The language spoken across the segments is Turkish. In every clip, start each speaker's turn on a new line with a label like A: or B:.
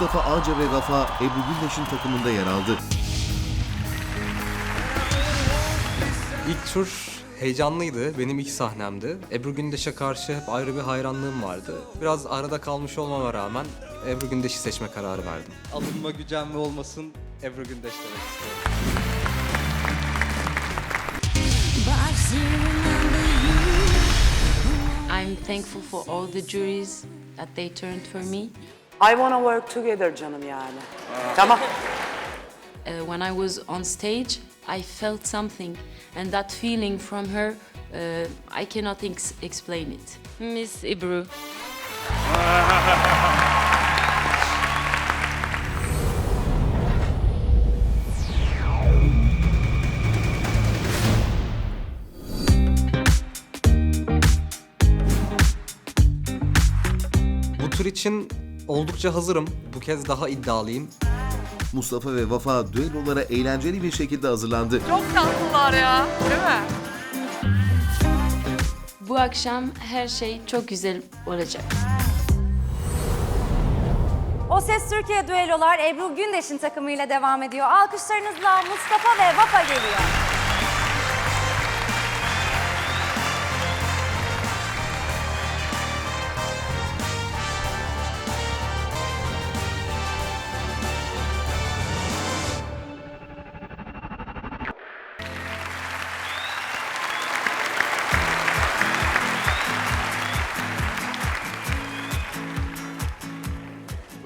A: Mustafa Ağca ve Vafa Ebru Gündeş'in takımında yer aldı.
B: İlk tur heyecanlıydı. Benim ilk sahnemdi. Ebru Gündeş'e karşı hep ayrı bir hayranlığım vardı. Biraz arada kalmış olmama rağmen Ebru Gündeş'i seçme kararı verdim. Alınma gücenme olmasın Ebru Gündeş demek istiyorum.
C: I'm thankful for all the juries that they turned for me.
D: I wanna work together canım yani. Tamam.
C: Uh, when I was on stage, I felt something, and that feeling from her, uh, I cannot ex- explain it. Miss Ibru.
B: Bu tur için oldukça hazırım. Bu kez daha iddialıyım.
A: Mustafa ve Vafa düellolara eğlenceli bir şekilde hazırlandı.
E: Çok tatlılar ya. Değil mi?
C: Bu akşam her şey çok güzel olacak.
F: O Ses Türkiye düellolar Ebru Gündeş'in takımıyla devam ediyor. Alkışlarınızla Mustafa ve Vafa geliyor.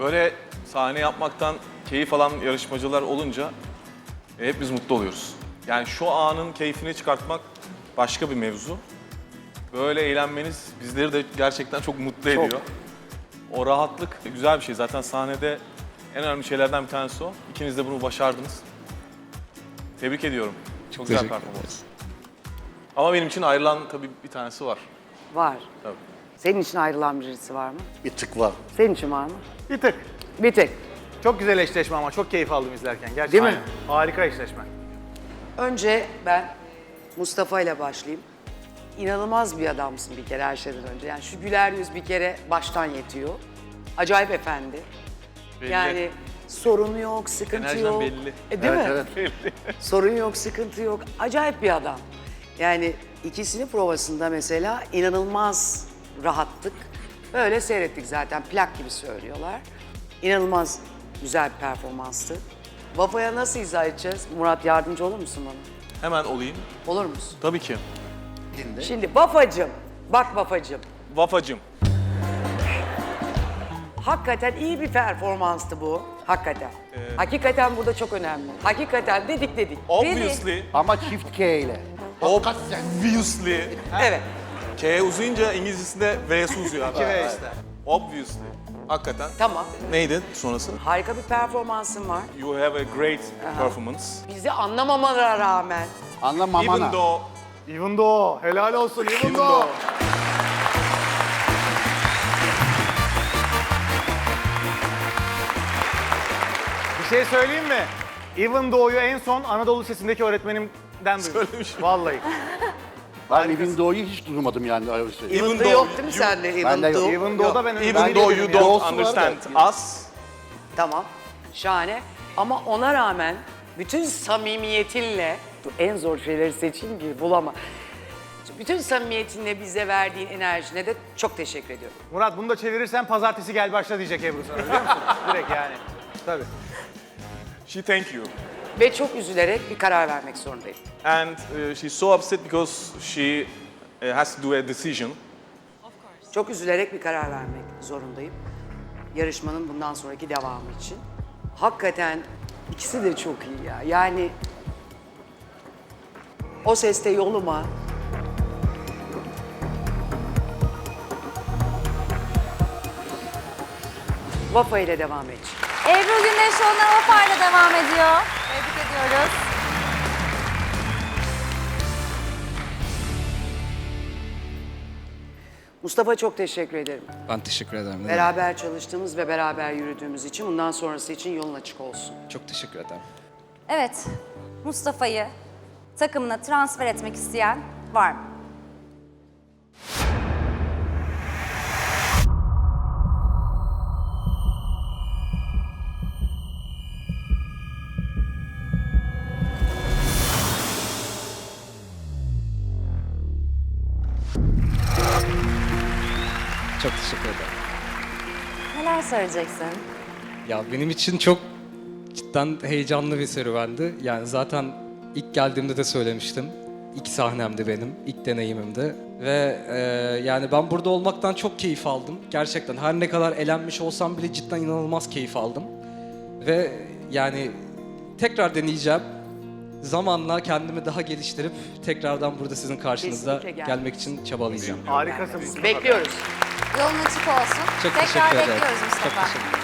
G: Böyle sahne yapmaktan keyif alan yarışmacılar olunca e, hep biz mutlu oluyoruz. Yani şu anın keyfini çıkartmak başka bir mevzu. Böyle eğlenmeniz bizleri de gerçekten çok mutlu ediyor. O rahatlık güzel bir şey. Zaten sahnede en önemli şeylerden bir tanesi o. İkiniz de bunu başardınız. Tebrik ediyorum. Çok güzel performans. Ama benim için ayrılan tabii bir tanesi var.
D: Var.
G: Tabii.
D: Senin için ayrılan birisi var mı?
H: Bir tık var.
D: Senin için var mı?
I: Bir tık.
D: Bir tek.
I: Çok güzel eşleşme ama çok keyif aldım izlerken. Gerçekten.
D: Değil mi?
I: Aynen. Harika eşleşme.
D: Önce ben Mustafa ile başlayayım. İnanılmaz bir adamsın bir kere her şeyden önce. Yani şu güler yüz bir kere baştan yetiyor. Acayip efendi.
G: Belli.
D: Yani sorun yok, sıkıntı
G: Enerjiden
D: yok.
G: belli.
D: E, değil
H: Evet,
D: mi?
H: evet.
D: Sorun yok, sıkıntı yok. Acayip bir adam. Yani ikisinin provasında mesela inanılmaz rahattık. Böyle seyrettik zaten. Plak gibi söylüyorlar. İnanılmaz güzel bir performanstı. Vafa'ya nasıl izah edeceğiz? Murat yardımcı olur musun bana?
G: Hemen olayım.
D: Olur musun?
G: Tabii ki.
D: Şimdi Vafacım, bak Vafacım.
G: Vafacım.
D: Hakikaten iyi bir performanstı bu. Hakikaten. Hakikaten burada çok önemli. Hakikaten dedik dedik.
G: Obviously,
H: Ama çift K ile.
G: obviously.
D: Evet.
G: K uzayınca İngilizcesinde V'si uzuyor abi.
I: İki ve işte.
G: Obviously. Hakikaten.
D: Tamam.
G: Neydi sonrası?
D: Harika bir performansın var.
G: You have a great performance.
D: Bizi anlamamalara rağmen
H: Anlamamana.
G: Even though
I: Even though. Helal olsun. Even,
G: Even
I: though. Bir şey söyleyeyim mi? Even Thought'u en son Anadolu Lisesi'ndeki öğretmenimden duydum.
G: Söylemiş.
I: Vallahi.
H: Ben Even Though'u hiç duymadım yani. öyleyse.
G: Even though
D: yok değil mi
G: you-
D: sende? Even'da
H: Bende yok.
D: yok.
I: Even Thought'da ben
G: even
I: ben
G: though you don't
H: Doğusu var
G: understand
H: da.
G: us,
D: Tamam. Şahane. Ama ona rağmen bütün samimiyetinle bu en zor şeyleri seçeyim ki bulama. Bütün samimiyetinle bize verdiğin enerjine de çok teşekkür ediyorum.
I: Murat bunu da çevirirsen pazartesi gel başla diyecek Ebru sana biliyor musun? Direkt yani. Tabii.
G: she thank you.
D: Ve çok üzülerek bir karar vermek zorundayım.
G: And uh, she's so upset because she uh, has to do a decision.
D: Çok üzülerek bir karar vermek zorundayım. Yarışmanın bundan sonraki devamı için. Hakikaten ikisi de çok iyi ya. Yani o seste yoluma Vafa ile devam edeceğim.
F: Ebru Gündeş yoluna Vafa ile devam ediyor. Tebrik ediyoruz.
D: Mustafa çok teşekkür ederim.
B: Ben teşekkür ederim.
D: Beraber çalıştığımız ve beraber yürüdüğümüz için bundan sonrası için yolun açık olsun.
B: Çok teşekkür ederim.
F: Evet, Mustafa'yı takımına transfer etmek isteyen var mı?
B: Teşekkür ederim.
F: Neler söyleyeceksin?
B: Ya benim için çok cidden heyecanlı bir serüvendi. Yani zaten ilk geldiğimde de söylemiştim. İlk sahnemdi benim, ilk deneyimimdi. Ve e, yani ben burada olmaktan çok keyif aldım. Gerçekten her ne kadar elenmiş olsam bile cidden inanılmaz keyif aldım. Ve yani tekrar deneyeceğim. Zamanla kendimi daha geliştirip tekrardan burada sizin karşınızda
D: Kesinlikle gel.
B: gelmek için çabalayacağım.
I: Harikasın Mustafa.
D: Bekliyoruz.
F: Yolun açık olsun.
B: Çok
F: Tekrar
B: teşekkür ederim.
F: bekliyoruz
B: Çok
F: Mustafa.
B: teşekkür ederim.